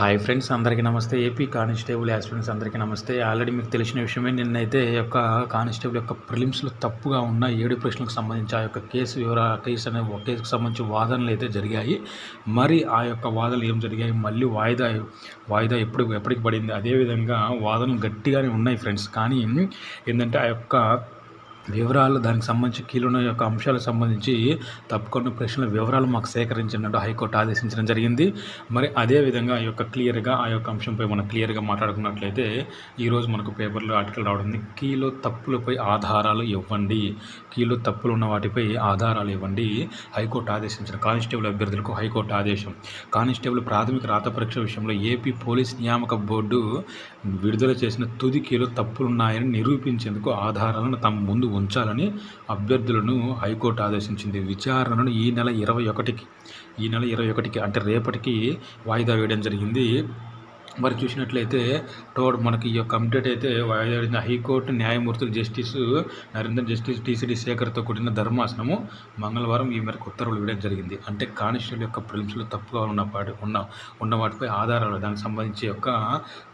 Hi friends అందరికీ నమస్తే. AP constable aspirants అందరికీ నమస్తే. ఆల్రెడీ మీకు తెలిసిన విషయమే నిన్నైతే యొక్క కానిస్టేబుల్ యొక్క ప్రిలిమ్స్లో తప్పుగా ఉన్న ఏడు ప్రశ్నలకు సంబంధించి ఆ యొక్క కేసు వివర కేసు అనే ఒక కేసుకు సంబంధించి వాదనలు అయితే జరిగాయి. మరి ఆ యొక్క వాదనలు ఏం జరిగాయి? మళ్ళీ వాయిదా వాయిదా ఎప్పుడు ఎప్పటికి పడింది? అదేవిధంగా వాదనలు గట్టిగానే ఉన్నాయి ఫ్రెండ్స్ కానీ ఏంటంటే ఆ యొక్క వివరాలు దానికి సంబంధించి కీలున్న యొక్క అంశాలకు సంబంధించి తప్పకుండా ప్రశ్నల వివరాలు మాకు సేకరించినట్టు హైకోర్టు ఆదేశించడం జరిగింది. మరి అదేవిధంగా ఆ యొక్క క్లియర్గా ఆ యొక్క అంశంపై మనం క్లియర్గా మాట్లాడుకున్నట్లయితే ఈరోజు మనకు పేపర్లో ఆర్టికల్ రావడం కీలో తప్పులపై ఆధారాలు ఇవ్వండి. కీలో తప్పులు ఉన్న వాటిపై ఆధారాలు ఇవ్వండి. హైకోర్టు ఆదేశించిన కానిస్టేబుల్ అభ్యర్థులకు హైకోర్టు ఆదేశం. కానిస్టేబుల్ ప్రాథమిక రాత పరీక్ష విషయంలో ఏపీ పోలీస్ నియామక బోర్డు విడుదల చేసిన తుది కీలో తప్పులున్నాయని నిరూపించేందుకు ఆధారాలను తమ ముందు ఉంచాలని అభ్యర్థులను హైకోర్టు ఆదేశించింది. విచారణను ఈ నెల ఇరవై ఒకటికి ఈ నెల ఇరవై ఒకటికి అంటే రేపటికి వాయిదా వేయడం జరిగింది. మరి చూసినట్లయితే టోడ్ మనకి ఈ యొక్క అప్డేట్ అయితే వాయిదా హైకోర్టు న్యాయమూర్తులు justice Narendra justice T C D శేఖర్తో కూడిన ధర్మాసనము మంగళవారం ఈ మేరకు ఉత్తర్వులు ఇవ్వడం జరిగింది. అంటే కానిస్టేబుల్ యొక్క ప్రిలిమ్స్లో తప్పుగా ఉన్న పాటి ఉన్న ఉన్న వాటిపై ఆధారాలు దానికి సంబంధించి యొక్క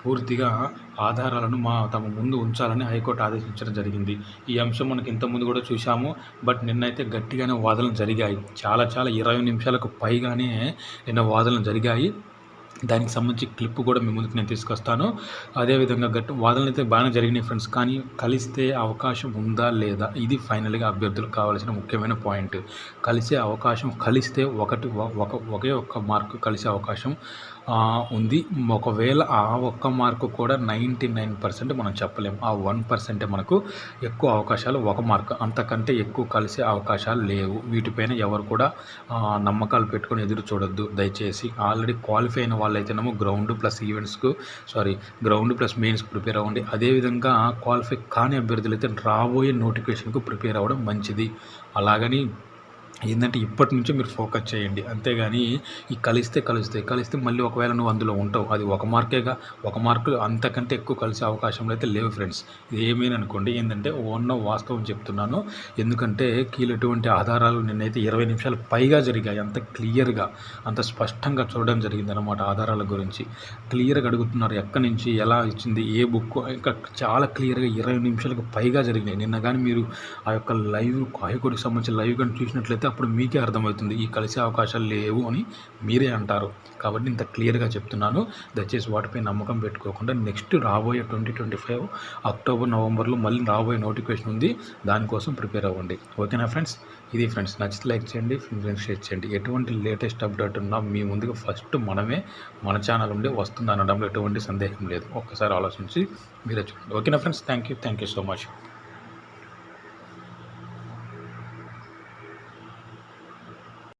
పూర్తిగా ఆధారాలను మా తమ ముందు ఉంచాలని హైకోర్టు ఆదేశించడం జరిగింది. ఈ అంశం మనకి ఇంతకుముందు కూడా చూసాము బట్ నిన్నైతే గట్టిగానే వాదనలు జరిగాయి. చాలా చాలా ఇరవై నిమిషాలకు పైగానే నిన్న వాదనలు జరిగాయి. దానికి సంబంధించి క్లిప్ కూడా మీ ముందుకు నేను తీసుకొస్తాను. అదేవిధంగా గట్టి వాదనలు అయితే బాగానే జరిగినాయి ఫ్రెండ్స్. కానీ కలిస్తే అవకాశం ఉందా లేదా? ఇది ఫైనల్గా అభ్యర్థులకు కావాల్సిన ముఖ్యమైన పాయింట్. కలిసే అవకాశం కలిస్తే ఒకటి ఒక ఒకే ఒక్క మార్కు కలిసే అవకాశం ఉంది. ఒకవేళ ఆ ఒక్క మార్కు కూడా నైంటీ నైన్ పర్సెంట్ మనం చెప్పలేము. ఆ వన్ పర్సెంటే మనకు ఎక్కువ అవకాశాలు ఒక మార్క్. అంతకంటే ఎక్కువ కలిసే అవకాశాలు లేవు. వీటిపైన ఎవరు కూడా నమ్మకాలు పెట్టుకొని ఎదురు చూడొద్దు. దయచేసి ఆల్రెడీ క్వాలిఫై అయిన వాళ్ళైతేనేమో ground plus ఈవెంట్స్కు sorry ground plus mains prepare అవ్వండి. అదేవిధంగా క్వాలిఫై కాని అభ్యర్థులు అయితే రాబోయే నోటిఫికేషన్కు ప్రిపేర్ అవ్వడం మంచిది. అలాగని ఏంటంటే ఇప్పటి నుంచే మీరు ఫోకస్ చేయండి. అంతేగాని ఈ కలిస్తే కలిస్తే కలిస్తే మళ్ళీ ఒకవేళ నువ్వు అందులో ఉంటావు అది ఒక మార్కేగా ఒక మార్కులు అంతకంటే ఎక్కువ కలిసే అవకాశంలో అయితే లేవు ఫ్రెండ్స్. ఇది ఏమైనా అనుకోండి ఏంటంటే ఓన్న వాస్తవం చెప్తున్నాను. ఎందుకంటే కీలటువంటి ఆధారాలు నిన్నైతే ఇరవై నిమిషాలు పైగా జరిగాయి. అంత క్లియర్గా అంత స్పష్టంగా చూడడం జరిగింది అనమాట ఆధారాల గురించి. క్లియర్గా అడుగుతున్నారు ఎక్కడి నుంచి ఎలా ఇచ్చింది ఏ బుక్ ఇంకా చాలా క్లియర్గా ఇరవై నిమిషాలకు పైగా జరిగినాయి. నిన్న కానీ మీరు ఆ యొక్క లైవ్ హైకోర్టుకి సంబంధించిన లైవ్ కానీ చూసినట్లయితే అప్పుడు మీకే అర్థమవుతుంది ఈ కలిసే అవకాశాలు లేవు అని మీరే అంటారు. కాబట్టి ఇంత క్లియర్గా చెప్తున్నాను. దయచేసి వాటిపై నమ్మకం పెట్టుకోకుండా నెక్స్ట్ రాబోయే ట్వంటీ ట్వంటీ ఫైవ్ అక్టోబర్ నవంబర్లో మళ్ళీ రాబోయే నోటిఫికేషన్ ఉంది. దానికోసం ప్రిపేర్ అవ్వండి. ఓకేనా ఫ్రెండ్స్? ఇది ఫ్రెండ్స్ నచ్చితే లైక్ చేయండి ఫ్రెండ్స్ షేర్ చేయండి. ఎటువంటి లేటెస్ట్ అప్డేట్ ఉన్నా మీ ముందుగా ఫస్ట్ మనమే మన ఛానల్ ఉండి వస్తుంది అనడంలో ఎటువంటి సందేహం లేదు. ఒక్కసారి ఆలోచించి మీరే చూడండి. ఓకేనా friends? Thank you thank you so much.